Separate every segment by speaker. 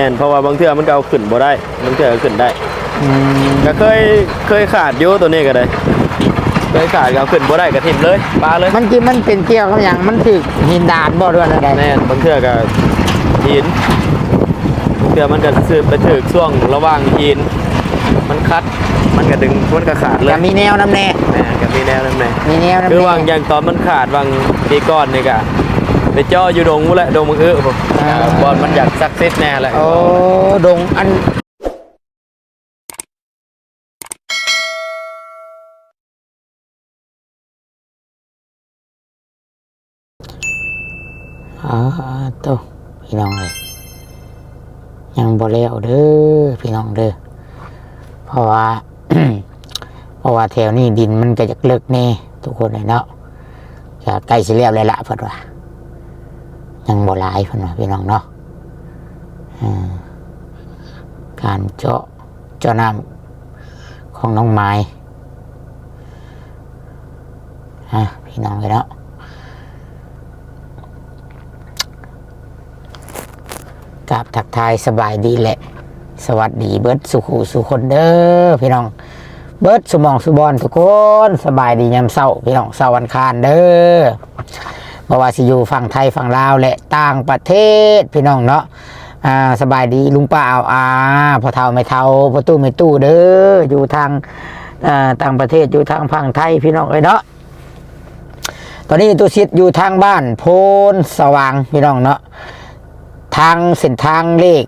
Speaker 1: แม่นเพราะว่าบางเทื่อมันก็เอาขึ้นบ่ได้บางเทื่อก็ขึ้นได้
Speaker 2: อืม
Speaker 1: ก็เคยเคยขาดอยู่ตัวนี้ก็ได้เคยขาดก็เอาขึ้นบ่ได้ก็ทิ่มเลยปาเลย
Speaker 2: มันกินมันเป็นเกี่ยวกับอย่างมันถึกหินดานบ่ด้วยอะไร
Speaker 1: แม่นบางเทื่อก็หินบางเทื่อมันก็ซื้อไปถึกช่วงระหว่างหิน มันคัดมันก็ดึงมันก็ขาดเลย
Speaker 2: จะมีแนวน้ำแน่
Speaker 1: แม่นก็มีแนวนั้นแหละ
Speaker 2: มีแนวน้ำ
Speaker 1: คือ
Speaker 2: แน่
Speaker 1: วางอย่างตอนมันขาดวางปีก่อนนี่ก็ ไปจ่ออยู่ดงมู้แหละดงมึงเอื้อผมบอลมันอยากซักเซตแน่แหละ
Speaker 2: โอ้ดงอันอ๋อตัวพี่น้องเลยยังบ่แล้วเด้อพี่น้องเด้อเพราะว่าเพราะว่าแถวนี้ดินมันก็จะเลิกแน่ทุกคนเลยเนาะจะใกล้สิแล้วเลยละเพิ่นว่า ยังบ่หลายเพิ่นว่าพี่น้องเนาะการเจาะเจาะน้ำของน้องไม้ฮะพี่น้องเลยเนาะกราบทักทายสบายดีแหละ สวัสดีเบิร์ดสุขูสุคนเด้อพี่น้อง เบิร์ดสมองสุบอลทุกคน สบายดียามเศร้าพี่น้องเศร้าวันคารเด้อ บ่ว่าสิอยู่ฝั่งไทยฝั่งลาวและต่างประเทศพี่น้องเนาะอ่าสบายดีลุงป้าเอาอาพอเท่าไม่เท่าพอตู้ไม่ตู้เด้ออยู่ทางอ่าต่างประเทศอยู่ทางฝั่งไทยพี่น้องเอ้ยเนาะตอนนี้ตัวชิดอยู่ทางบ้านโพนสว่างพี่น้องเนาะทางเส้นทางเลข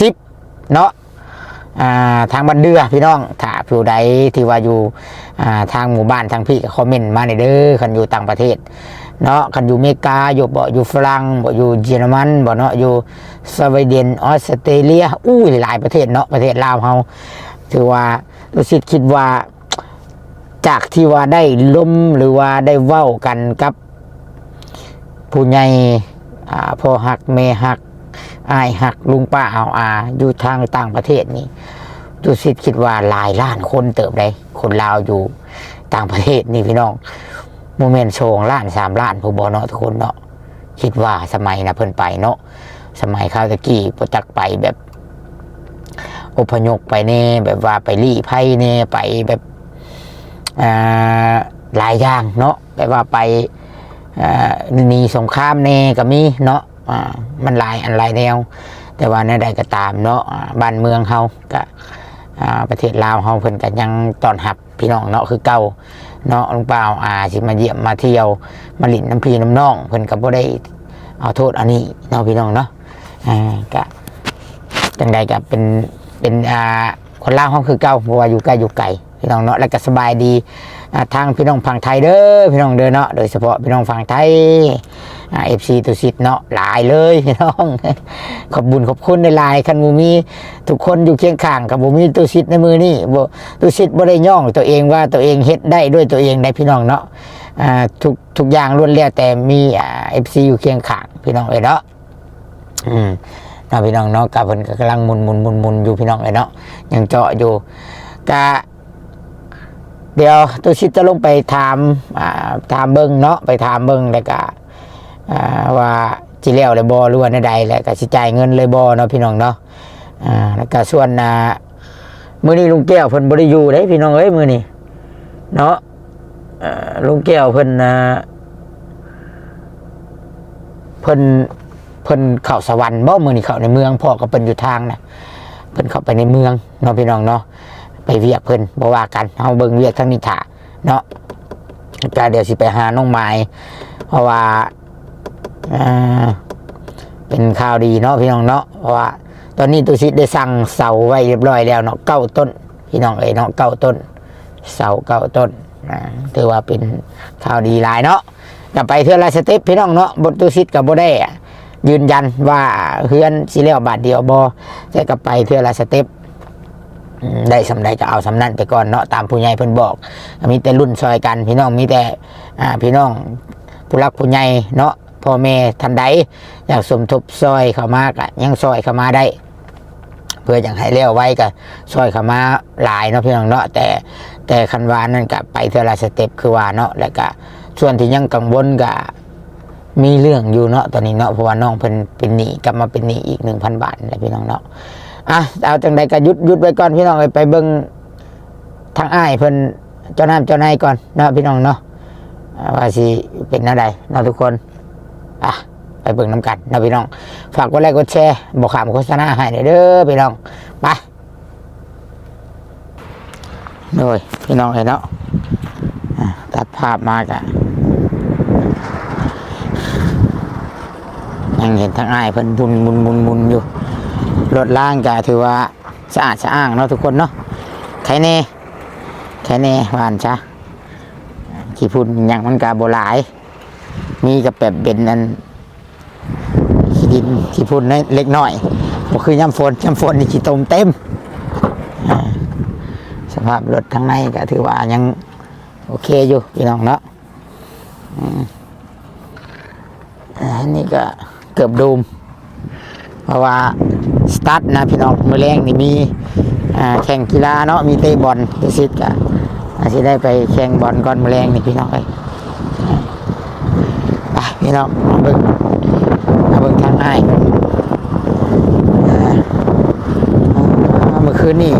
Speaker 2: สิบเนาะอ่าทางบันเดือพี่น้องถ้าผู้ใดที่ว่าอยู่อ่าทางหมู่บ้านทางพี่คอมเมนต์มาในอยเด้อคันอยู่ต่างประเทศ เนาะกันอยู่อเมริกาอยู่บ่อยู่ฝรั่งบ่อยู่เยอรมันบ่เนาะอยู่สวีเดนออสเตรเลียอู้ยหลายประเทศเนาะประเทศลาวเฮาถือว่ารู้สึกคิดว่าจากที่ว่าได้ล้มหรือว่าได้เว้ากันกับ ผู้ใหญ่อ่าพ่อหักแม่หักอายหักลุงป้าเอาอาอยู่ทางต่างประเทศนี่รู้สึกคิดว่าหลายล้านคนเติบได้คนลาวอยู่ต่างประเทศนี่พี่น้อง มเมนต์โชงล้านสามล้านผู้บอเนาะทุกคนเนาะคิดว่าสมัยนะเพิ่นไปเนาะสมัยข้าวตะกี้ประจักไปแบบอพยพไปเน่แบบว่าไปรีไพ่เน่ไปแบบอ่าหลายอย่างเนาะแบบว่าไปอ่าหนีสงครามเน่ก็มีเนาะมันหลายอันหลายแนว แต่ว่าในใดก็ตามเนาะบ้านเมืองเฮาก็ประเทศลาวเฮาเพิ่นก็ยังตอนรับพี่น้องเนาะคือเก่า เนาะลุงเปล่าอาสิมาเยี่ยมมาเที่ยวมาหลินน้ำพีน้ำน่องเพิ่นก็บ่ได้เอาโทษอันนี้เนาะพี่น้องเนาะอ่าก็จังใดก็เป็นเป็นอ่าคนล่างห้องคือเก้าเพราะว่าอยู่ใกล้อยู่ไกล พี่น้องเนาะแล้วก็สบายดีทางพี่น้องฝั่งไทยเด้อพี่น้องเด้อเนาะโดยเฉพาะพี่น้องฝั่งไทยเอฟซีตุสิทธิ์เนาะหลายเลยพี่น้องขอบบุญขอบคุณในลายคันบูมีทุกคนอยู่เคียงข้างกับบูมีตุสิทธิ์ในมือนี่บ่ตุสิทธิ์บ่ได้ย่องตัวเองว่าตัวเองเฮ็ดได้ด้วยตัวเองได้พี่น้องเนาะทุกทุกอย่างล้วนแล้วแต่มีเอฟซีอยู่เคียงข้างพี่น้องเอ้ยเนาะอืมนาะพี่น้องเนาะกับเพิ่นกำลังมุนมุนมุนมุนอยู่พี่น้องเอ้ยเนาะยังเจาะอยู่กะ เดี๋ยวตุสิทธิ์จะลงไปถามอ่าถามเบิ่งเนาะไปถามเบิ่งแล้วก็อ่าว่าจิเลี้ยวเลยบอหรือว่าในใดแหละก็สิจ่ายเงินเลยบอเนาะพี่น้องเนาะอ่าแล้วก็ส่วนอ่ามื้อนี้ลุงแก้วเพิ่นบ่ได้อยู่เด้พี่น้องเอ้ยมื้อนี้เนาะลุงแก้วเพิ่นอ่าเพิ่นเพิ่นเข้าสวรรค์บ่มื้อนี้เข้าในเมืองพ่อก็เพิ่นอยู่ทางน่ะเพิ่นเข้าไปในเมืองเนาะพี่น้องเนาะ ไปเวียกเพิ่นบ่ว่ากันเฮาเบิ่งเวียกทางนี้ถ่าเนาะก็เดี๋ยวสิไปหาน้องไม้เพราะว่าเป็นข่าวดีเนาะพี่น้องเนาะเพราะว่า ตอนนี้ตุชิได้สั่งเสาไว้เรียบร้อยแล้วเนาะเก้าต้น พี่น้องเอ้ยเนาะเก้าต้น เสาเก้าต้นถือว่าเป็นข่าวดีหลายเนาะกลับไปเทือละสเต็ปพี่น้องเนาะบทตุชิดกับโบได้ยืนยันว่าเฮือนสิเลี้ยวบาทเดียวบอจะกลับไปเทือละสเต็ป ได้สำใดก็เอาสำนั้นไปก่อนเนาะตามผู้ใหญ่เพิ่นบอก มีแต่รุ่นซอยกัน พี่น้องมีแต่อ่าพี่น้องผู้รักผู้ใหญ่เนาะพ่อแม่ทันใดอยากสมทบซอยเข้ามากะยังซอยเข้ามาได้ เพื่ออย่างให้เลี้ยวไว้ก็ซอยเข้ามาหลายเนาะพี่น้องเนาะแต่แต่คันวานั่นก็ไปเทอละสเต็ปคือว่าเนาะแล้วก็ส่วนที่ยังกังวลก็มีเรื่องอยู่เนาะตอนนี้เนาะเพราะว่าน้องเพิ่นเป็นหนี้กลับมาเป็นหนี้อีกหนึ่งพันบาทแหละพี่น้องเนาะ อะเอาจังใดก็ยุดยุดไว้ก่อนพี่น้องเอ้ยไปเบิ่งทางอ้ายเพิ่นเจ้าน้ำเจ้านายก่อนเนาะพี่น้องเนาะว่าสิเป็นอะไรเนาะทุกคนอะไปเบิ่งน้ำกันเนาะพี่น้อง ฝากกดไลค์กดแชร์บอกข่ามโฆษณาให้เด้อพี่น้องไปโดยพี่น้องเห็นเนาะตัดภาพมากะยังเห็นทั้งอ้ายเพิ่นบุนบุนบุนบุนอยู่ รถล่างก็ถือว่าสะอาดสะอ้างเนาะทุกคนเนาะใครเน่ใครเน่หวานชะขี้พุ่นหยังมันกาโบหลาย มีกับแบบเป็นอันขี้ดินขี้พุ่นน้อยเล็กน้อยบ่คือย่ำฝนย่ำฝนนี่ขี้ตมเต็ม สภาพรถทั้งในก็ถือว่ายังโอเคอยู่พี่น้องเนาะอันนี้ก็เกือบดูม เพราะว่า สตาร์ทนะพี่น้องมือแรงนี่มีแข่งกีฬาเนาะมีเตะบอลไปซิดกะอาจจะได้ไปแข่งบอลก่อนมือแรงนี่พี่น้องไปไปพี่น้องมาเบิ่งมาเบิ่งทางอ้เมื่อคืนนี่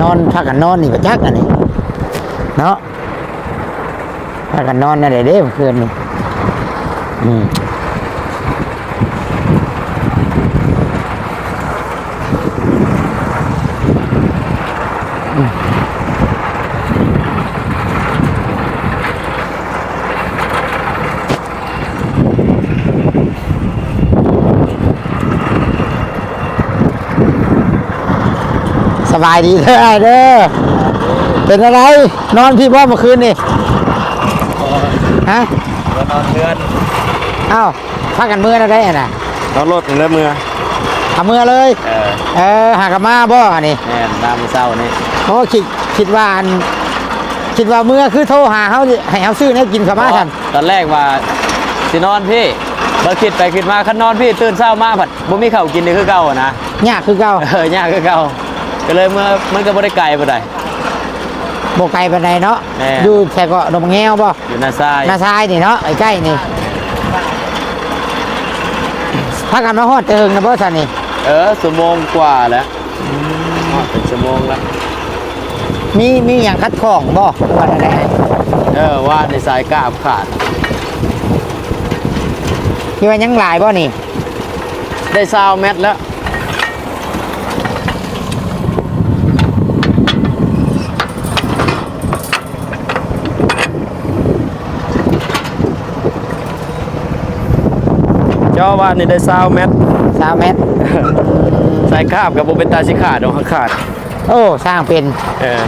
Speaker 2: นอนพักกันนอนนี่ประจักอันนี้เนาะพักกันนอนนั่นแหละเด้เมื่อคืนนี่อืม บายดีเด้อเด้อเป็นอะไร นอนพี่พ่อเมื่อคืนนี่ฮะ
Speaker 1: ก็นอนเรือน
Speaker 2: เอ้าพักกันเมื่อนะได้อะน่ะ
Speaker 1: นอนรถถึงเริ่มมือ
Speaker 2: เอาเมื่อเลย
Speaker 1: เออ
Speaker 2: เออหากนมาบ่อันนี่
Speaker 1: แม่นตามมื้อเช้านี่
Speaker 2: โอ้คิดคิดว่าอันคิดว่าเมื่อคือโทรหาเขาสิให้เขาซื้อเนี่ยกินเขามาทัน
Speaker 1: ตอนแรกว่าสินอนพี่บ่คิดไปคิดมาคันนอนพี่ตื่นเช้ามาผัดบ่มีข้าวกินนี่คือเก่าอะนะ
Speaker 2: ยากคือเก่า
Speaker 1: เออยากคือเก่า ก็เลยเมื่อมันก็บ่ได้ไกลบ่ได้
Speaker 2: โบไกลปานใดเนาะ
Speaker 1: แน่
Speaker 2: อยู่แค่ก็ดมแง้วบ่
Speaker 1: อยู่หน้าซ้าย
Speaker 2: หน้าซ้ายนี่เนาะไอ้ใกล้นี่พักกันมาฮอดเติงนะบ่สันนี่
Speaker 1: เออชั่วโมงกว่าแล้วอ๋อเป็นชั่วโมงแล้ว
Speaker 2: มีมีอย่างคัดของบ่ว่าอะไร
Speaker 1: เออว่าในสายกราบขาด
Speaker 2: ที่ว่ายังหลายบ่นี่
Speaker 1: ได้ซาวเม็ดแล้ว เจ้าว่านี่ได้ซาวเม็ด
Speaker 2: สามเมตร
Speaker 1: สายคาบกับโบเป็นตาชิขาดของขาด
Speaker 2: โอ้สร้างเป็น
Speaker 1: เออ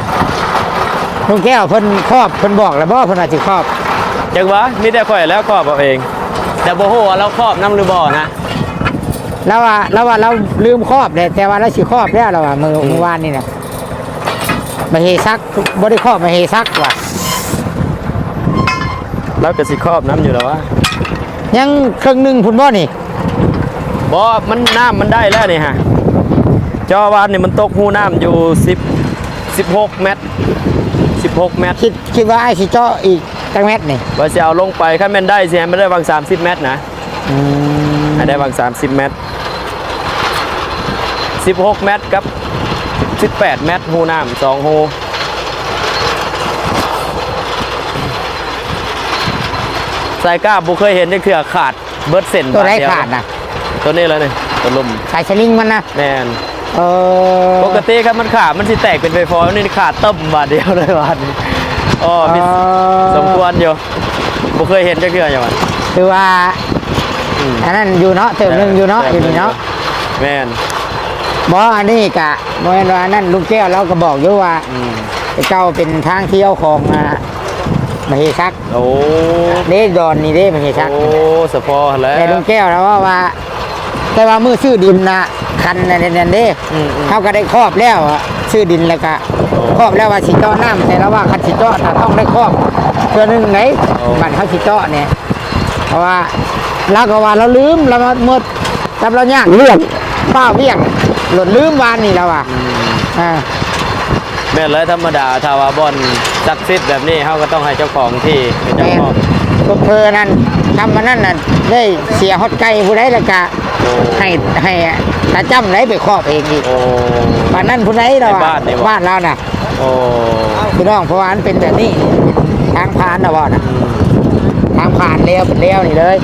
Speaker 2: ลุงแก้วเพิ่นครอบเพิ่นบอกแล้วบ่เพิ่นอาจสิครอบ
Speaker 1: จังวะมีแต่ข่อยแล้วครอบเอาเอง แต่โบโหว่าเราครอบน้ำหรือบ่อนะ
Speaker 2: แล้วว่าแล้วว่าเราลืมครอบเลยแต่ว่าเราสิครอบแล้วเราว่ามื้อ
Speaker 1: อืม
Speaker 2: เมื่อวานนี่น่ะมาเฮซักบ่ได้ครอบมาเฮซักว่ะ
Speaker 1: เราก็สิครอบน้ำอยู่แล้ววะ
Speaker 2: ยังครึ่งหนึงพุ่นบ่นี่
Speaker 1: บ่มันน้ำมันได้แล้วนี่ฮะเจ้าวานนี่มันตกหูน้ำอยู่10 16เมตร16เมตร
Speaker 2: คิดคิดว่าไอ้สิเจาะอีกจักเม็ดนี่
Speaker 1: ว่าสิเอาลงไปคันแม่นได้สิให้มันได้วาง30เมตรนะ
Speaker 2: อืม
Speaker 1: ให้ได้วาง30เมตร16เมตรกับ18เมตรหูน้ำสองหู สายก้าบุเคยเห็นนี่คือขาดเบิร์ดเส้น
Speaker 2: ตัว
Speaker 1: บ
Speaker 2: ได้
Speaker 1: เยว
Speaker 2: ขาดน่ะ
Speaker 1: ตัวนี้แล้วนี่ตัวลุ่ม
Speaker 2: สายสลิงมันนะ
Speaker 1: แมน
Speaker 2: เออ
Speaker 1: ปกติครับมันขาดมันสิแตกเป็นไฟฟอยนี่ขาดตึ้มบาทเดียวเลยบาทนี้อ๋อมี
Speaker 2: เออ
Speaker 1: สมควรอยู่บุเคยเห็นจะเกืออย่างมัน
Speaker 2: คือว่า
Speaker 1: อืม
Speaker 2: อันนั้นอยู่เนาะเติมหนึงอยู่เนาะอยู่นี่เนาะ
Speaker 1: แมน
Speaker 2: บ่อันนี้กะบ่แม่นว่านั่นลุงแก้วเราก็บอกอยู่ว่า
Speaker 1: อืม
Speaker 2: เจ้าเป็นทางเที่ยวของอ่า มาเฮซัก
Speaker 1: โอ้
Speaker 2: เด้ดอนนี่เด้มาเฮซัก
Speaker 1: โอ้สะพอแล้ว
Speaker 2: แต่ลุงแก้วแล้วว่าว่า แต่ว่ามือซื้อดินนะคันนั่นนั่นเด้
Speaker 1: อืมอืม
Speaker 2: เขาก็ได้ครอบแล้วอะซื้อดินแล้วก็ครอบแล้วว่าสิเจาะน้ำแต่แล้วว่าคันสิเจาะถ้าต้องได้ครอบเพื่อหนึงไหนบัตรเขาสิเจาะเนี่ยเพราะว่าเราก็ว่าเราลืมเรามาเมื่อจับเรายากเรื่องป้าเวียงหล่นลืมวานนี่แล้วอะอ่า
Speaker 1: แม่นเลยธรรมดาถ้าว่าบอลซักซิดแบบนี้เขาก็ต้องให้เจ้าของที่เป็นเจ้า
Speaker 2: แม่น
Speaker 1: ของ
Speaker 2: พวกเธอนั่นทำมานั่นน่ะได้เสียฮอดไก่ผู้ใดแล้วก็
Speaker 1: โอ้
Speaker 2: ให้ให้ตาจ้ำไหนไปครอบเองอีก
Speaker 1: โอ้
Speaker 2: บ้านนั้นผู้ใดเรา
Speaker 1: ในบ้านนี่วะ
Speaker 2: บ้านเราน่ะ
Speaker 1: โอ้
Speaker 2: พี่น้องเพราะว่ามันเป็นแบบนี้ทางผ่านนะบ่น่ะ
Speaker 1: อืม
Speaker 2: ทางผ่านเลี้ยวเป็นเลี้ยวนี่เลย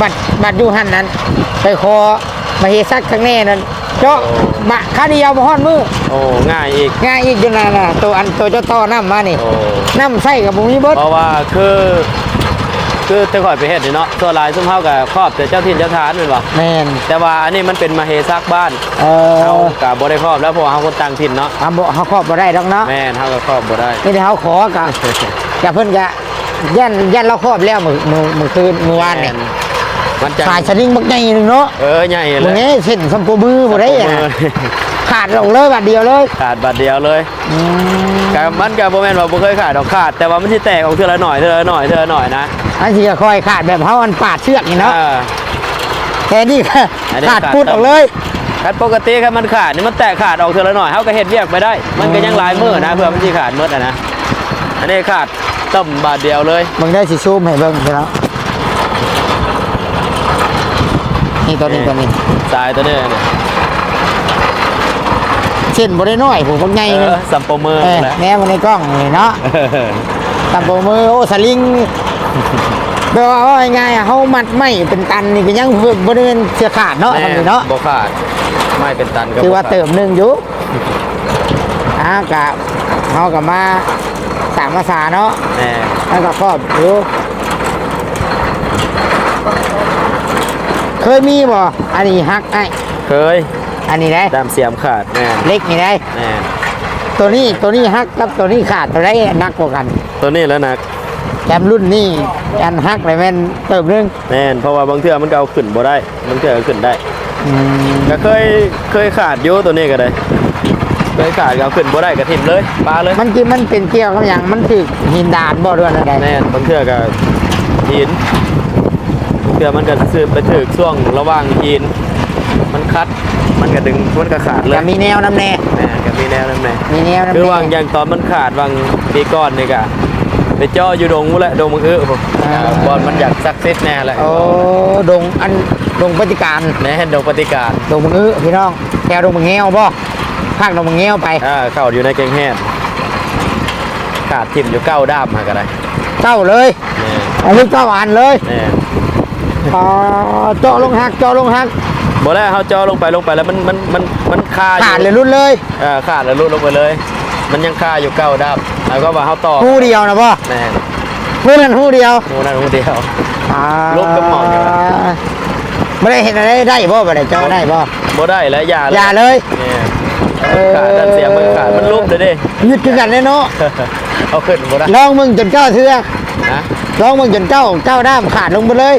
Speaker 2: บัดบัดอยู่หันนั้น ไปคอมาเฮซักข้างแน่นั้น เจาะบะข้าเดียวมาฮอดมือ
Speaker 1: โอ้ง่ายอีก
Speaker 2: ง่ายอีกอยู่นั่นน่ะตัวอันตัวเจ้าต่อน้ำมานี่
Speaker 1: โอ้
Speaker 2: น้ำใส่กับบุมีเบิด
Speaker 1: เพราะว่าคือคือแต่ก่อนไปเฮ็ดนี่เนาะตัวหลายซุ่มเฮากับครอบแต่เจ้าถิ่นเจ้าทานแม่นบ่
Speaker 2: แม่น
Speaker 1: แต่ว่าอันนี้มันเป็นมาเฮซักบ้าน
Speaker 2: เอ
Speaker 1: เฮา
Speaker 2: อ
Speaker 1: ก็บ่ได้ครอบแล้วเพราะว่าเฮาคนต่างถิ่นเนาะ
Speaker 2: ทำบ่เขาครอบบ่ได้ดอกเนาะ
Speaker 1: แม่นเฮาก็ครอบบ่ได้
Speaker 2: นี่ที่เขาขอกะ จะเพิ่นกะยันยันเราครอบแล้วมื้อมื้อมื้อคืนมื้อวานนี่
Speaker 1: มัน จะ
Speaker 2: สายสลิงบักใหญ่หนึงเนาะ
Speaker 1: เออใหญ่เล
Speaker 2: มื้อยนี้เส้นสัมปูมือบ่ได้อะ
Speaker 1: มือ
Speaker 2: ขาดลงเลยบาดเดียวเลย
Speaker 1: ขาดบาทเดียวเลย
Speaker 2: อืม
Speaker 1: ก็มันก็บ่แม่นว่าบ่เคยขาดดอกขาด แต่ว่ามันสิแตกออกเทื่อละหน่อยเทื่อละหน่อยเทื่อละหน่อยนะ
Speaker 2: อันที่จะคอยขาดแบบเฮาอันปาดเชือกนี่เนาะ
Speaker 1: เออ
Speaker 2: แต่นี่ก็
Speaker 1: อันนี้
Speaker 2: ขาด
Speaker 1: ขาด
Speaker 2: พุดออกเลย
Speaker 1: คันปกติคันมันขาดนี่มันแตกขาดออกเทื่อละหน่อยเฮาก็เฮ็ดเวียกไปได้ มันก็ยังหลายมื้อนะเพื่อมันสิขาดหมดอะนะอันนี้ขาดต่ำบาทเดียวเลย
Speaker 2: มึงได้สิซูมให้เบิ่งไปแล้วนี่ ตัวนี้ตัวนี้
Speaker 1: สายตัวนี้เนี่ย
Speaker 2: เส้นบ่ได้น้อยผมบักใหญ่
Speaker 1: เอ
Speaker 2: หนึง
Speaker 1: อสัมโปมือ
Speaker 2: เออ
Speaker 1: แหละ
Speaker 2: แน่มาในกล้องนี่เนาะ
Speaker 1: เออ
Speaker 2: ตับโบมือโอ้สลิงแปลว่าว่าง่ายๆอะเขามัดไม่เป็นตันนี่ก็ยังบริเวณเสียขาดเนาะ
Speaker 1: แน่
Speaker 2: ทำนี่เนาะ
Speaker 1: บ่ขาดไม่เป็นตันก็
Speaker 2: คือว่า
Speaker 1: บ่ขด
Speaker 2: เติมหนึ่งอยู่อ่ากะเขากับมาสามภาษาเนาะ
Speaker 1: แน่
Speaker 2: แล้วก็ครอบอยู่ เคยมีบ่อันนี้ฮักไอ้
Speaker 1: เคย
Speaker 2: อันนี้ได้
Speaker 1: ตามเสียมขาดแน่
Speaker 2: เล็กนี่ได้
Speaker 1: แน่
Speaker 2: ตัวนี้ตัวนี้ฮักกับตัวนี้ขาดตัวได้นักกว่ากัน
Speaker 1: ตัวนี้แล้วนะ
Speaker 2: แกมรุ่นนี้อันฮักเลยแม่นเติมหนึง
Speaker 1: แน่นเพราะว่าบางเทื่อมันก็เอาขึ้นบ่ได้บางเทื่อก็ขึ้นได้
Speaker 2: อืม
Speaker 1: ก็เคยเคยขาดอยู่ตัวนี้ก็ได้เคยขาดก็เอาขึ้นบ่ได้ก็ทิ่มเลยปลาเลย
Speaker 2: มันกินมันเป็นเกี่ยวกับอย่างมันถึกหินดานบ่ด้วยอะไร
Speaker 1: แน่นบางเทื่อก็หินบาง เทื่อมันก็ซื้อไปถึกช่วงระหว่างหินมันคัด มันก็ดึงมันก็ขาดเลย
Speaker 2: จะมีแนวน้ำแน่
Speaker 1: แน่ก็มีแนวนั้นแน่
Speaker 2: มีแนวน้ำ
Speaker 1: คือ
Speaker 2: แน่
Speaker 1: วางอย่างตอนมันขาดวางปีก่อนนี่ก็ไปจ่ออยู่ดงมู้แหละดงมังคือผมบอลมันอยากซักเซตแน่แหละ
Speaker 2: โอ้ดงอันดงปฏิการ
Speaker 1: แน่ดงปฏิการ
Speaker 2: ดงมึงอื้อพี่น้องแถวดงมึงเงี้ยวบ่ภาคดงมึงเงี้ยวไป
Speaker 1: อ่าเข้าอยู่ในเกงแห้งขาดทิ่มอยู่เก้าด้ามมาก็ได้
Speaker 2: เก้าเลย
Speaker 1: แน่
Speaker 2: อันนี้เก้าอันเลย
Speaker 1: แน่
Speaker 2: อ๋อเจาะลงหักเจาะลงหัก
Speaker 1: บอแล้วเขาจ่อลงไปลงไปแล้วมันมันมันมันคาอยู่
Speaker 2: ขาดเลยรุ่นเลย
Speaker 1: เอ่าขาดแล้วลุดลงไปเลย มันยังคาอยู่เก้าด้ามแล้วก็ว่าเขาต่อ
Speaker 2: หูเดียวนะบ่
Speaker 1: แน่
Speaker 2: หูนั้นหูเดียว
Speaker 1: โอ้นั่นหูเดียว
Speaker 2: อ่า
Speaker 1: ลูกกระหม่อมอยู่นะ
Speaker 2: ไม่ได้เห็นอะไรได้บ่บ่ได้เจาะได้บ่
Speaker 1: บ่ได้แล้วอย่า
Speaker 2: อย่าเลย
Speaker 1: เนี่ย
Speaker 2: เออ
Speaker 1: ขาดดันเสียมันขาดมันลุกเลยดิ
Speaker 2: ยึดคือกันเลยเนาะ
Speaker 1: เอาขึ้นบ่ได้
Speaker 2: ลองมึงจนเก้าเทือ
Speaker 1: นะ
Speaker 2: ลองมึงจนเก้าเก้าด้ามขาดลงไปเลย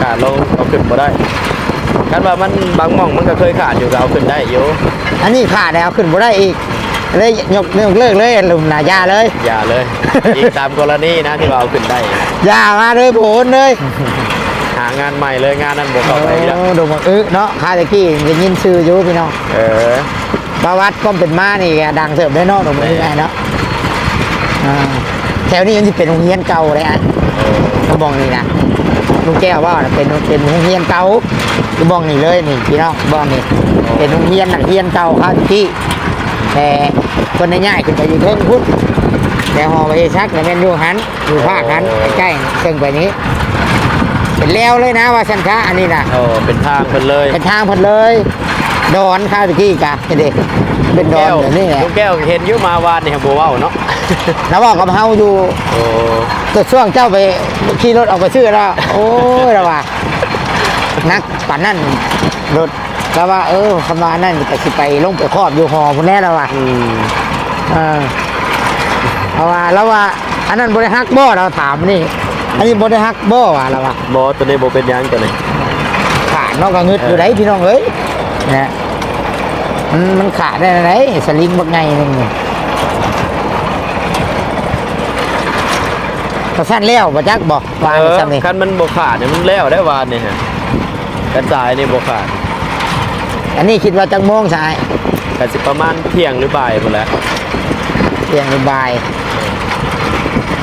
Speaker 1: ขาดลงเอาขึ้นบ่ได้กันว่ามันบางหม่องมันก็เคยขาดอยู่ก็เอาขึ้นได้อยู่
Speaker 2: อันนี้ขาดแล้วขึ้นบ่ได้อีกเลยยกเลิกเลิกเลยลุมหนายาเลย
Speaker 1: อย่าเลย อีกตามกรณีนะที่ว่าเอาขึ้นได้
Speaker 2: อยามาเลยโผล่เลย
Speaker 1: หางานใหม่เลยงานนั้นบ่เข้าไปแล้ว
Speaker 2: โอ้ดูมาอึเนาะคาตะกี้ได้ยินชื่ออยู่พี่น้อง
Speaker 1: เออ
Speaker 2: ประวัติก็เป็นมานี่ก็ดังเสิร์ฟได้เนาะดูมาอึไงเนาะอ่าแถวนี้มันจะเป็นโรงเรียนเก่าเลยอะ
Speaker 1: เออ
Speaker 2: กระบองนี่นะ ลุงแก้วว่าเป็นเป็นโรงเรียนเก่ากระบองนี่เลยนี่พี่น้องกระบองนี่เป็นโรงเรียนนักเรียนเก่าคาตะกี้แต่คนง่ายๆขึ้นไปอยู่เทิงพุทธแต่หอไปชักแล้วแม่นอยู่หันอยู่ภาคหันใกล้ๆเชิงไปนี้เป็นแล้วเลยนะว่าชันค้าอันนี้นะ
Speaker 1: โอ้เป็นทางเพิ่นเลย
Speaker 2: เป็นทางเพิ่นเลยดอนข้าวตะกี้กะเด็กเป็นดอนแบบนี้แหละ
Speaker 1: ลูกแก้วเห็นยู่มาวานนี่ครับบ่เว้าเนาะ
Speaker 2: แล้วบอกกับเฮาอยู่
Speaker 1: โอ้
Speaker 2: ตัวช่วงเจ้าไปขี่รถออกไปซื้อแล้วโอ้ยแล้วว่านักป่านนั่นรถแล้วว่า เออคำว่านั่นแต่สิไปลงไปครอบอยู่หอพุ่นแน่แล้วว่า
Speaker 1: อืม
Speaker 2: เออเอาว่าแล้วว่า อันนั้นบริฮักบ่เราถามนี่ อันนี้บริฮักบ่ว่าแล้วว่า
Speaker 1: บ่ตัวนี้บ่เป็นหยังตัวนี้
Speaker 2: ขาดเนอกก็งึดอยู่ไหนพี่น้องเอ้ยนะมันมันขาดได้ไหนสลิงบักไงนึงนี่ กระสั้นแล้วบ่จักบอกวาง
Speaker 1: เออ
Speaker 2: ซ้ำนี่
Speaker 1: คันมันบ่ขาดเนี่ยมันแล้วได้วานนี่ฮะกันสายนี่บ่ขาด
Speaker 2: อันนี้คิดว่าจังโมงสาย
Speaker 1: ก็สิประมาณเที่ยงหรือบ่ายพุ่นแหละ
Speaker 2: เที่ยงหรือบ่าย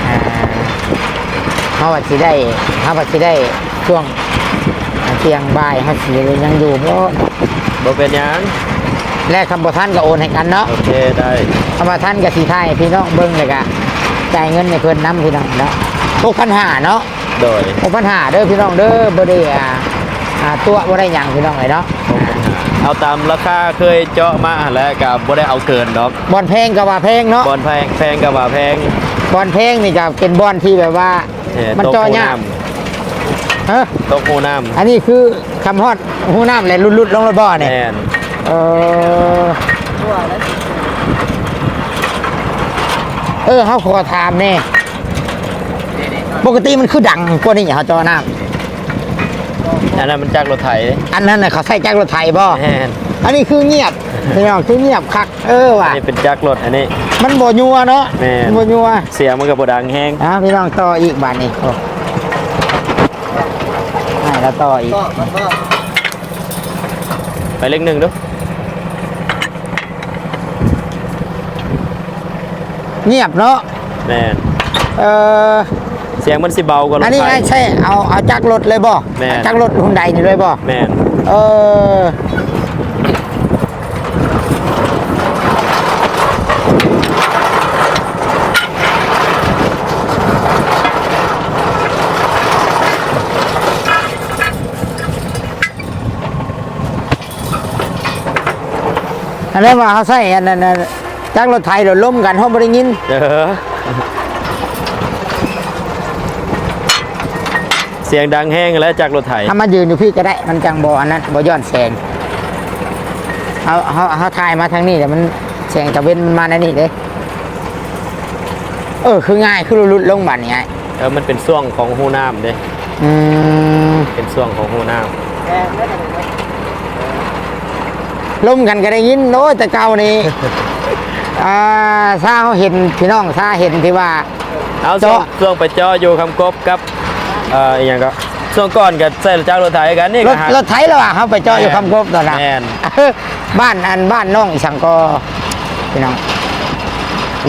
Speaker 2: อ่าเฮาเขาว่าสิได้เขาว่าสิได้ช่วงเที่ยงบ่ายเขาสิยังอยู่เพราะ
Speaker 1: บ่เป็นหยัง
Speaker 2: แลกคำบ่ท่านก็โอนให้กันเนาะ
Speaker 1: โอเคได้
Speaker 2: คำบ่ท่านก็สิทายให้พี่น้องเบิ่งเลยก็จ่ายเงินให้เพิ่นนํพี่น้องเนาะ หกพันห้าเนาะ
Speaker 1: โดย
Speaker 2: หกพันห้าเด้อพี่น้องเด้อบ่ได้อ่าอ่าตัวบ่ได้หยังพี่น้องเลยเนาะ
Speaker 1: เอาตามราคาเคยเจาะมาแล้วก็บ่ได้เอาเกินดอก
Speaker 2: บอลแพงก็ว่าแพงเนาะ
Speaker 1: บอลแพงแพงก็ว่าแพง
Speaker 2: บอลแพงนี่ก็เป็นบอลที่แบบว่า
Speaker 1: เอ่อ
Speaker 2: มัน
Speaker 1: ตก
Speaker 2: เจอ
Speaker 1: หู
Speaker 2: ยาก
Speaker 1: น้
Speaker 2: ฮะำ
Speaker 1: ตกหูน้ำ
Speaker 2: อันนี้คือคำฮอดหูน้ำเลยลุดๆลงรถบ่อเนี่ย
Speaker 1: แน่น
Speaker 2: เออเออเขาขอถามแน่ ปกติมันคือดังกว่านี้เขาจอน้
Speaker 1: อันนั้นมันจากรถไถำ
Speaker 2: อันนั้นน่ะเขาใส่จักรรถไทยบ่
Speaker 1: แน่น
Speaker 2: อันนี้คือเงียบพี่น้องคือเงียบคักเออ
Speaker 1: อั
Speaker 2: ว่ะ
Speaker 1: นนี้เป็นจักรรถอันนี้
Speaker 2: มันบ่ยัวเนาะ
Speaker 1: แม่น
Speaker 2: บ่ยัว
Speaker 1: เสียงมันก็บ่ดังแฮง
Speaker 2: อะพี่น้องต่ออีกบาทนี้โอ้ให้แล้วต่ออีก
Speaker 1: ไปเลขหนึ่งดู
Speaker 2: เงียบเนาะ
Speaker 1: แน่น
Speaker 2: เออ
Speaker 1: เสียงมันสิเบากว่ารถ
Speaker 2: อันนี้
Speaker 1: ไถ
Speaker 2: ไอ้ใช่เอาเอาจักรรถเลยบ่
Speaker 1: แม่น
Speaker 2: จักรรถหุ่นใดนี่เลยบ่
Speaker 1: แม่น
Speaker 2: เอออันนั้นว่าเขาใส่อันนั้นน่ะจักรรถไทยเดี๋ยวล้มกันเขาบริยิน
Speaker 1: เออ เสียงดังแห้งแล้วจากรถไถ
Speaker 2: ถ้ามายืนอยู่พี่ก็ได้มันจังบออันนั้นบย้อนแสงเขาเขาเขาถ่ายมาทางนี้แต่มันแสงตะเวนมันมาในนี่เด้เออคือง่ายคือรุดลงบันนี่ไง
Speaker 1: เออมันเป็นช่วงของหูน้ำเด้
Speaker 2: อืม
Speaker 1: เป็นช่วงของหูน้
Speaker 2: ล้มกันก็ได้ยินโอ้ยแต่เก่านี่อ่าถ้าเขาเห็นพี่น้องถ้าเห็นที่ว่าำ
Speaker 1: เอาช่วง
Speaker 2: เจาะ
Speaker 1: ช่วงไปเจาะอยู่คำกบกับ เอ่ออหย่างก็ช่วงก่อนกับใส่จากรถไถกันนี่
Speaker 2: ร
Speaker 1: ก็
Speaker 2: ถ
Speaker 1: หัก
Speaker 2: รถไถแล้วอะเขาไปเจาะอยู่คำกบตอนนั้น
Speaker 1: แม่น
Speaker 2: บ้านอันบ้านน้องอีสังกอพี่น้อง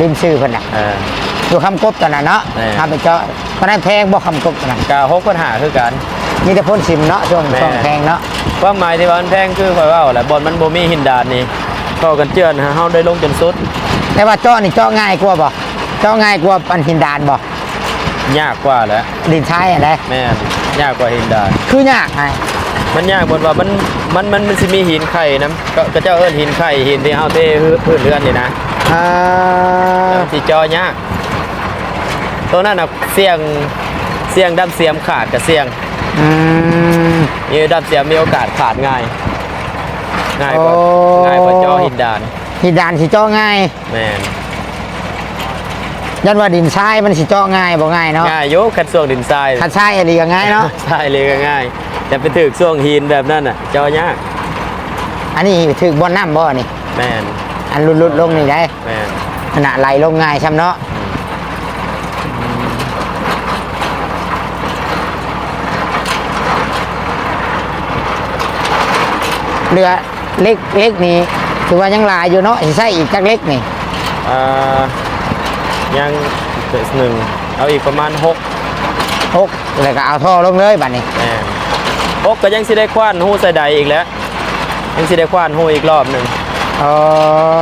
Speaker 2: ลืมชื่อเพิ่นน่ะ
Speaker 1: เออ
Speaker 2: อยู่คำกบตอนนั้นเนาะ
Speaker 1: แน่
Speaker 2: ถ้าไปเจาะตอนนั้นแพงบ่คำกบตอนนั้น
Speaker 1: กาหกปัญหาคือกัน
Speaker 2: มีแต่พ่นสิมเนาะช่วง
Speaker 1: แม่
Speaker 2: ช่วงแพงเนาะ
Speaker 1: ความหมายที่ว่ามันแพงคือคอยว่าแหละบอลมันบ่มีหินดานนี่เข้ากันเจือนฮะเฮาได้ลงจนสุด
Speaker 2: แต่ว่าเจาะนี่เจาะง่ายกว่าบ่เจาะง่ายกว่าปันหินดานบ่
Speaker 1: ยากกว่าแหล้ว
Speaker 2: ดินชายอะไร
Speaker 1: แม่นยากกว่าหินดาน
Speaker 2: คือยากไง
Speaker 1: มันยากบนว่ามันมันมันมันสิมีหินไข่นะก็ก็เจ้าเอิ้นหินไข่หินที่เฮาเทพื้นเรือนนี่นะ
Speaker 2: เอ่อ
Speaker 1: มันสิจอยากตัวนั้นน่ะเสี่ยงเสี่ยงดับเสียมขาดกับเสี่ยง
Speaker 2: อืม
Speaker 1: นี่ดับเสียมมีโอกาสขาดง่ายง่ายกว่า
Speaker 2: โอ้
Speaker 1: ง่ายกว่าจอหินดาน
Speaker 2: หินดานสิเจาะง่าย
Speaker 1: แม่น
Speaker 2: ยันว่าดินชายมันสิเจาะง่ายบ่ง่ายเนาะ
Speaker 1: ง่ายโยคัดช่วงดินทราย
Speaker 2: ถ้าชายอะไรก็ง่ายเนาะ
Speaker 1: ใช่เลยก็ง่าย แต่ไปถึกช่วงหินแบบนั้นน่ะจอยาก
Speaker 2: อันนี้ถึกบนน้ำบ่นี่
Speaker 1: แม่น
Speaker 2: อันลุดๆลงนี่ได้
Speaker 1: แม่น
Speaker 2: ขณะไหลลงง่ายช่ำเนาะเรือเล็กเล็กนี่ถือว่ายังหลายอยู่เนาะสิใช่อีกจักเล็กนี่
Speaker 1: อ่า ยังเกิดหนึ่งเอาอีกประมาณหก
Speaker 2: หกแล้วก็เอาท่อลงเลยบัดนี้
Speaker 1: แม่นหกก็ยังสิได้คว้านหูใส่ใดอีกแล้วยังสิได้คว้านหูอีกรอบหนึ่ง
Speaker 2: เออ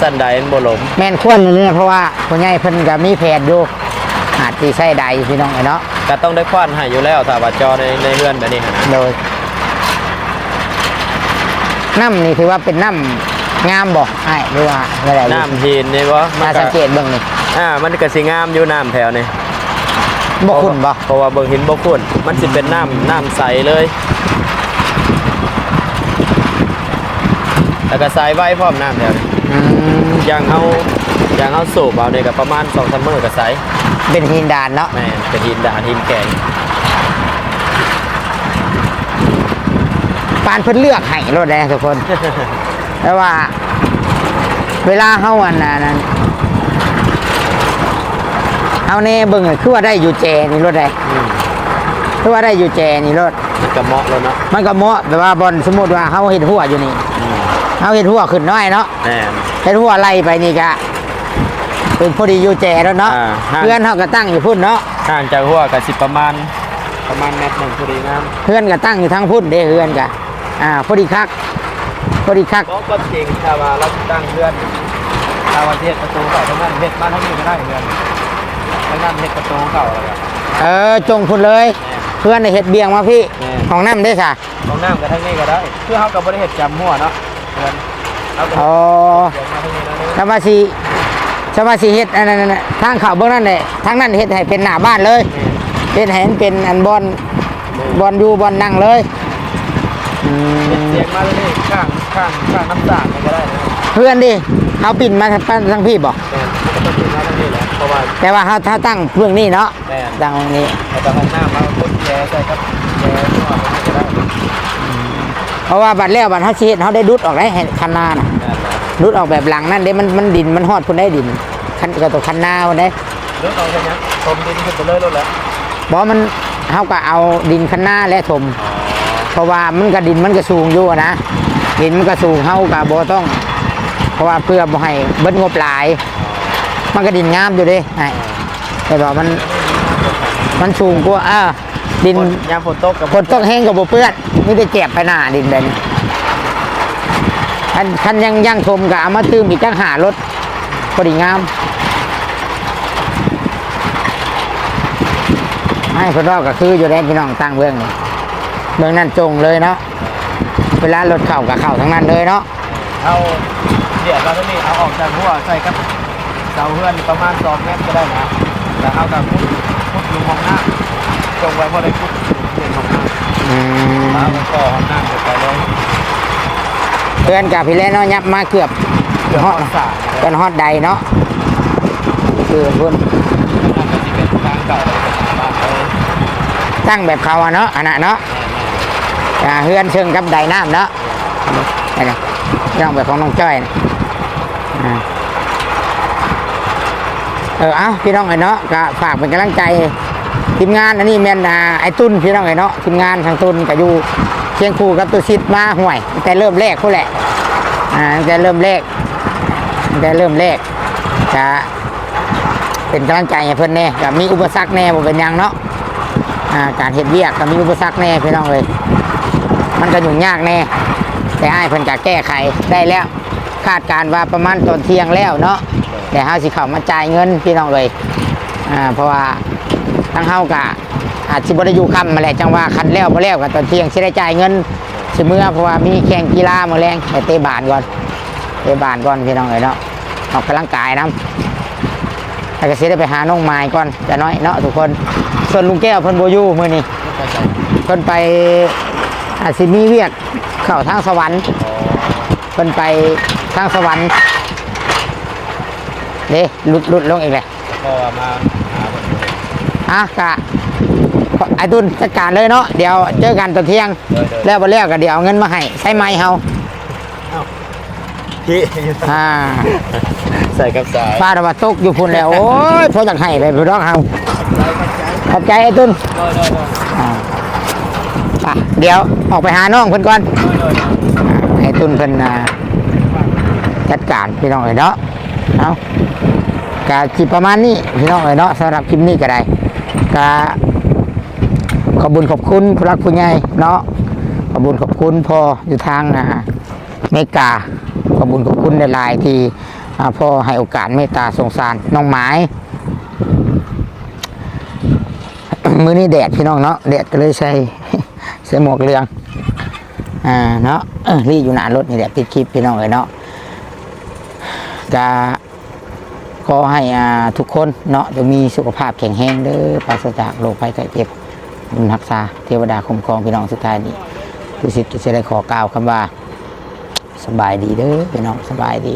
Speaker 1: สั้นใดมันบ่หลม
Speaker 2: แม่นควรเลยเนี่ยเพราะว่าคนใหญ่เพิ่นก็มีแผนอยู่อาจสิใส่ใดพี่น้องไอ้เนาะ
Speaker 1: ก็ต้องได้คว้านให้อยู่แล้วถ้าว่าจอในในเรือนแบบนี้หั้นนะ
Speaker 2: โดยน้ำนี่ถือว่าเป็นน้ำ งามบ่ไอ้หรือว่าอะไร
Speaker 1: น้ำหินนี่บ่มั
Speaker 2: มาน
Speaker 1: ก็
Speaker 2: สังเกตเบิ่งนี่
Speaker 1: อ่ามันก็สิงามอยู่น้ำแถวนี้
Speaker 2: บ่คุ้นบ่
Speaker 1: เพราะว่าเบิ่งหินบ่ขุ่นมันสิเป็นน้ำน้ำใสเลยแล้วก็สายไว้พร้อมน้ำแถวนี้
Speaker 2: อืม
Speaker 1: อย่างเอาอย่างเอาสูบเอาเนี่ยก็ประมาณ2-3ซัมเมอร์ก็ใส
Speaker 2: เป็นหินดานเนาะ
Speaker 1: แม่นเป็นหินด่านหินแข็ง
Speaker 2: ปานเพิ่นเลือกให้รถได้ทุกคน แต่ว่า เวลาเฮาอันนั้นเฮาแน่เบิ่งเลยคือว่าได้อยู่แจนี่รถได้
Speaker 1: อืม
Speaker 2: คือว่าได้อยู่แจนี่รถ
Speaker 1: มันก็เหมาะแล้วเนาะ
Speaker 2: มันก็เหมาะแบบว่าบอลสมมุติว่าเฮาเห็นหัวอยู่นี่
Speaker 1: อืม
Speaker 2: เฮาเห็นหัวขึ้นน้อยเนาะ
Speaker 1: แม่น
Speaker 2: เห็นหัวไล่ไปนี่ก็เป็นพอดีอยู่แจแล้วเนาะ
Speaker 1: อ่าฮะ
Speaker 2: เพื่อนเฮาก็ตั้งอยู่พุ่นเนาะ
Speaker 1: ห่างจากหัวกับสิประมาณประมาณเมตรหนึ่งพอดีงาม
Speaker 2: เพื่อนก็ตั้งอยู่ทางพุ่นเด้เพื่อนก็อ่าพอดีคัก พอดีคัก
Speaker 1: ก็ก็จริงถ้าว่าเราตั้งเพื่อนถ้าว่าเฮ็ดประตูเก่าทั้งนั้นเฮ็ดบ้านทั้งนี้ก็ได้เพื่อนทั้งนั้นเฮ็ดประตูเก่าอะไรกัน
Speaker 2: เออจงพุ่นเลย เพื่อนได้เฮ็ดเบียงมาพี่
Speaker 1: แม่
Speaker 2: ของน้ำได้ซะ
Speaker 1: ตรงน้ำกับทั้งนี้ก็ได้เพื่อเขากับบริเฮ็ดจำหัวเนาะเพื่อนเอากับ
Speaker 2: อ๋อ
Speaker 1: เดี๋ยวมาทั้งนี้แล้วเนี่ย
Speaker 2: สมาสิสมาสิเฮ็ดอันนั้นน่ะทางเข้าเบื้องนั้นแหละทางนั้นเฮ็ดให้เป็นหน้าบ้านเลยเฮ็ดให้มันเป็นอันบอลบอลอยู่บอลนั่งเลยอื
Speaker 1: เฮ็ด
Speaker 2: ม
Speaker 1: เสียงมาเลยข้าง ข้างข้างน้ำตาลก็ได้นะ
Speaker 2: เพื่อนดิเอาปิ่นมาทางทางพี่บ่
Speaker 1: แม่มันก็ต้องถึงมาทั้งนี้แหละเพราะว่า
Speaker 2: แต่ว่าเขาถ้าตั้งเบื้องนี้เนาะ
Speaker 1: แม่
Speaker 2: ตั้งตรงนี้
Speaker 1: เราจะห้องน้ำมาพุดแย่ใส่กับแย่หัวมันก็ได้
Speaker 2: เพราะว่าบัดแล้วบัดเฮาสิเฮ็ดเฮาได้ดุดออกได้ให้คันนาน่ะ
Speaker 1: แม่นแล้ว
Speaker 2: ดุดออกแบบหลังนั่นเด้มันมันดินมันฮอดพุ่นได้ดินคันก็ตัวคันนาพุ่นได้
Speaker 1: รถเอาแค่นี้ชมดินขึ้นไปเลยรถแล้ว
Speaker 2: บ่มันเฮาก็เอาดินคันนาและถมเพราะว่ามันก็ดินมันก็สูงอยู่อะนะ ดินมันก็สูงเฮาก็บ่ต้อง เพราะว่าเพื่อบ่ให้เบิดงบหลาย มันก็ดินงามอยู่เด้ไอ้แต่ว่ามัน มันสูงกว่าอ่าดิน
Speaker 1: ยามฝนตกกับ
Speaker 2: ฝนตกแห้งกับบ่เปื้อนมีแต่เจ็บไปหน้าดินแบบนี้คันคันยังยังชมก็เอามาตื้มอีกจังหารถพอดีงามให้เพิ่นว่าก็คืออยู่แล้วพี่น้องตั้งเบื้องนี่เบื้องนั้นจงเลยเนาะ เวลารถเข้ากับเข้าทั้งนั้นเลยเนาะ
Speaker 1: เอาเดี๋ยวเราจะนี่เอาออกจากหัวใส่กับเสาเฮือนประมาณ2เมตรก็ได้นะแล้วเอากับพุดพุดลงห้องน้ำจงไว้พอได้พุดเปลี่ยนห้องน้ำ
Speaker 2: อืม
Speaker 1: แล้วก็ก่อห้องน้ำเสร็จไปเลย
Speaker 2: เพื่อนกับพี่เล่นเนาะยับมาเกือบ
Speaker 1: เกือบ
Speaker 2: ฮ
Speaker 1: ห้
Speaker 2: อ
Speaker 1: อ
Speaker 2: ด
Speaker 1: งสาม
Speaker 2: เป็นฮอดใดเนาะคือเพุ่น
Speaker 1: มันก็จะเป็นทางเก่าเลยบ้านเลย
Speaker 2: ตั้งแบบเขาอะเนาะอันน่ะเนาะ อ่าเฮือนเชิงกับใดน้ำเนาะนี่นะย่องแบบของน้องจ้อยนะอ่าเออเอาพี่น้องไอ้เนาะก็ฝากเป็นกำลังใจทีมงานอันนี้แมนอ่าไอ้ตุ้นพี่น้องไอ้เนาะทีมงานทางตุ้นก็อยู่เชียงคู่กับตัวซิดมาห่วย แต่เริ่มแรกพู้นแหละอ่าแต่เริ่มแรกแต่เริ่มแรกจะเป็นกำลังใจให้เพิ่อนแน่ก็มีอุปสรรคแน่บ่เป็นยังเนาะอ่าการเฮ็ดเวียกก็มีอุปสรรคแน่พี่น้องเลย มันก็ยุ่งยากแน่ แต่อ้เพิ่นก็แก้ไขได้แล้ว คาดการณ์ว่าประมาณตอนเที่ยงแล้วเนาะแต่เฮาสิเข้ามาจ่ายเงินพี่น้องเลยอ่าเพราะว่าทั้งเฮาก็อาจสิบ่ได้อยู่ค่ำมาแหละจังว่าคันแล้วบ่แล้วก็ตอนเที่ยงสิได้จ่ายเงินสิเมื่อเพราะว่ามีแข่งกีฬามื้อแรงไปเตะบาสก่อนเตะบาสก่อนพี่น้องเลยเนาะออกกำลังกายนํแล้วก็สิได้ไปหาน้องไม้ก่อนจะน้อยเนาะทุกคนส่วนลุงแก้วเพิ่นบ่อยู่มื้อนี่เพิ่นไป อาจสิมีเวียกเข้าทางสวรรค์เพิ่นไปทางสวรรค์เด้หลุดหลุดลงอีกเลย
Speaker 1: ก็มาหาผม
Speaker 2: อะกะไอ้ตุนจัดการเลยเนาะเดี๋ยวเจอกันตอนเที่ยง
Speaker 1: เลยเลย
Speaker 2: แล้วบ่แล้วก็เดี๋ยวเอาเงินมาให้ใช้ไม้เฮา
Speaker 1: พี่
Speaker 2: อ่า
Speaker 1: ใส่กับสาย
Speaker 2: ป้าดว่าตกอยู่พุ่นแล้วโอ้ยพอจักให้เลยพี่น้องเฮาขอบใจไอ้ตุน
Speaker 1: เดี๋
Speaker 2: ยวออกไปหาน้องเพิ่นก่อนให้ตุนเพิ่นอ่าจัดการพี่น้องเอ๋ยเนาะเอากะจิประมาณนี้พี่น้องเอ๋ยเนาะสำหรับคลิปนี้ก็ได้กะขอบคุญขอบคุณผู้รักผู้ใหญ่เนาะขอบคุญขอบคุณพ่ออยู่ทางอ่าเมกาขอบคุญขอบคุณในลายที่พ่อให้โอกาสเมตตาสงสารน้องหมายมื้อนี้แดดพี่น้องเนาะแดดก็เลยใส่ ใส่หมวกเหลือง อ่าเนาะเออรีอยู่หน้ารถนี่แหละปิดคลิปพี่น้องเลยเนาะจะขอให้อ่าทุกคนเนาะจะมีสุขภาพแข็งแรงเด้อปราศจากโรคภัยไข้เจ็บบุญรักษาเทวดาคุ้มครองพี่น้องสุดท้ายนี้ทุสิทธิ์จะได้ขอกล่าวคำว่าสบายดีเด้อพี่น้องสบายดี